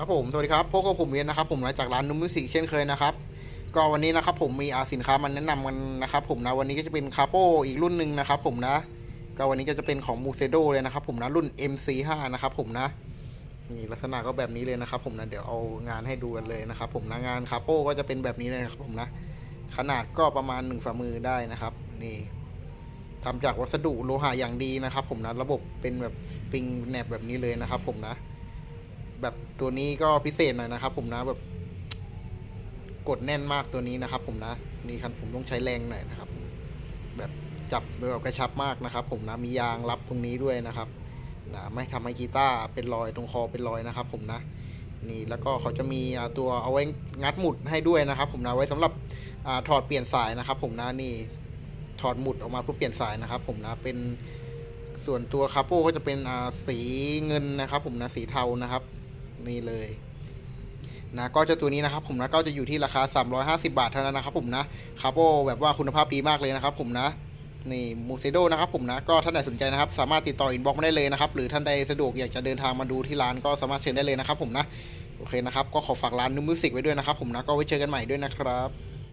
ครับผมสวัสดีครับพวกบผมเวียนนะครับผมมาจากร้านนุ่มมิวสิกเช่นเคยนะครับก็วันนี้นะครับผมมีอาสินค้ามันแนะนำกันนะครับผมนะวันนี้ก็จะเป็นคาโปอีกรุ่นหนึ่งนะครับผมนะก็วันนี้ก็จะเป็นของมูเซโดเลยนะครับผมนะรุ่น MC5 นะครับผมนะนี่ลักษณะก็แบบนี้เลยนะครับผมนะเดี๋ยวเอางานให้ดูกันเลยนะครับผมนะงานคาโปก็จะเป็นแบบนี้เลยนะครับผมนะขนาดก็ประมาณ1ฝ่ามือได้นะครับนี่ทำจากวัสดุโลหะอย่างดีนะครับผมนะระบบเป็นแบบสปริงแหนบแบบนี้เลยนะครับผมนะ แบบตัวนี้ก็พิเศษหน่อยนะครับ ผมนะแบบกดแน่นมากตัวนี้นะครับ ผมนะนี่ครับผมต้องใช้แรงหน่อยนะครับ แบบจับแบบกระชับมากนะครับ ผมนะมียางรับตรงนี้ด้วยนะครับนะไม่ทำให้กีตาร์เป็นรอยตรงคอเป็นรอยนะครับ ผมนะนี่แล้วก็เขาจะมีตัวเอาไว้งัดหมุดให้ด้วยนะครับ ผมนะไว้สำหรับอถอดเปลี่ยนสายนะครับ ผมนะนี่ถอดหมุดออกมาเพื่อเปลี่ยนสายนะครับ ผมนะเป็นส่วนตัวคาโป้ก็จะเป็นสีเงินนะครับ ผมนะสีเทานะครับ นี่เลยนะก็จะตัวนี้นะครับผมนะก็จะอยู่ที่ราคา 350 บาทเท่านั้นนะครับผมนะคาโปแบบว่าคุณภาพดีมากเลยนะครับผมนะนี่มูเซโดนะครับผมนะก็ท่านใดสนใจนะครับ สามารถติดต่ออินบ็อกมาได้เลยนะครับ หรือท่านใดสะดวกอยากจะเดินทางมาดูที่ร้านก็สามารถเชิญได้เลยนะครับผมนะ โอเคนะครับ ก็ขอฝากร้านนูมิวสิกไว้ด้วยนะครับผมนะ ก็ไว้เจอกันใหม่ด้วยนะครับ